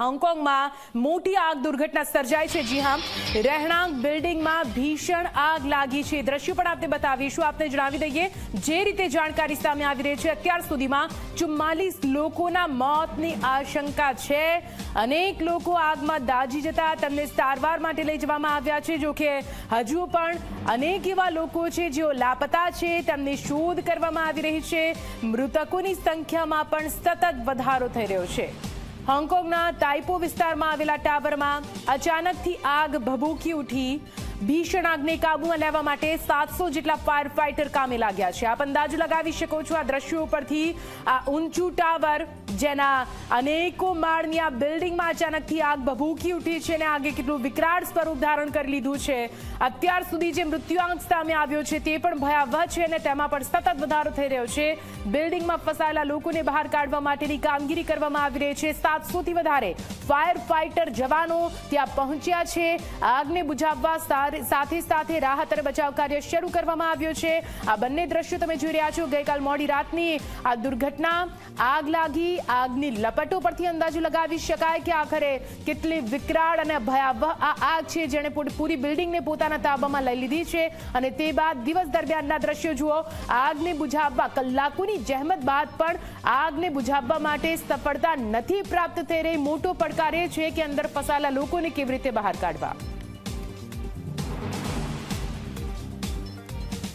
હોંગકોંગમાં મોટી આગ દુર્ઘટના સર્જાઈ છે. જી હા, રહેણાંક બિલ્ડિંગમાં ભીષણ આગ લાગી છે. દ્રશ્યો પણ આપને બતાવીશું. આપને જણાવી દઈએ, જે રીતે જાણકારી સામે આવી રહી છે, અત્યાર સુધીમાં ચુમ્માલીસ લોકોના મોતની આશંકા છે. અનેક લોકો આગમાં દાઝી જતા તેમને સારવાર માટે લઈ જવામાં આવ્યા છે. જો કે હજુ પણ અનેક એવા લોકો છે, જેઓ લાપતા છે. તેમની શોધ કરવામાં આવી રહી છે. મૃતકોની સંખ્યામાં પણ સતત વધારો થઈ રહ્યો છે. હોંગકોંગના તાઇપો વિસ્તારમાં આવેલા ટાવરમાં અચાનકથી આગ ભભૂકી ઉઠી ભીષણ આગને કાબૂમાં લેવા માટે સાતસો જેટલા ફાયર ફાઇટર કામે લાગ્યા છે. આપ અંદાજો લગાવી શકો છો આ દ્રશ્યો પરથી આ ઊંચું ટાવર, જેના અનેકો માળની આ બિલ્ડિંગમાં અચાનકથી આગ ભભૂકી ઉઠી છે અને આગે કેટલું વિકરાળ સ્વરૂપ ધારણ કરી લીધું છે. અત્યાર સુધી જે મૃત્યુઆંક સામે આવ્યો છે તે પણ ભયાવહ છે અને તેમાં પણ સતત વધારો થઈ રહ્યો છે. બિલ્ડિંગમાં ફસાયેલા લોકોને બહાર કાઢવા માટેની કામગીરી કરવામાં આવી રહી છે. સાતસોથી વધારે ફાયર ફાઇટર જવાનો ત્યાં પહોંચ્યા છે. આગને બુઝાવવા સાર- સાથે સાથે રાહત અને બચાવ કાર્ય શરૂ કરવામાં આવ્યો છે. આ બંને દ્રશ્યો તમે જોઈ રહ્યા છો. ગઈકાલ મોડી રાતની આ દુર્ઘટના, આગ લાગી, આગની લપટો પરથી અંદાજો લગાવી શકાય કે આખરે કેટલી વિકરાળ અને ભયાવહ આ આગ છે જેણે પૂરી બિલ્ડિંગને પોતાના તાબામાં લઈ લીધી છે. અને તે બાદ દિવસ દરમિયાનના દ્રશ્યો જુઓ. આગને બુઝાવવા, કલાકોની જહેમત બાદ પણ આગને બુઝાવવા માટે સફળતા નથી પ્રાપ્ત થઈ રહી. મોટો પડકાર એ છે કે અંદર ફસાયેલા લોકોને કેવી રીતે બહાર કાઢવા?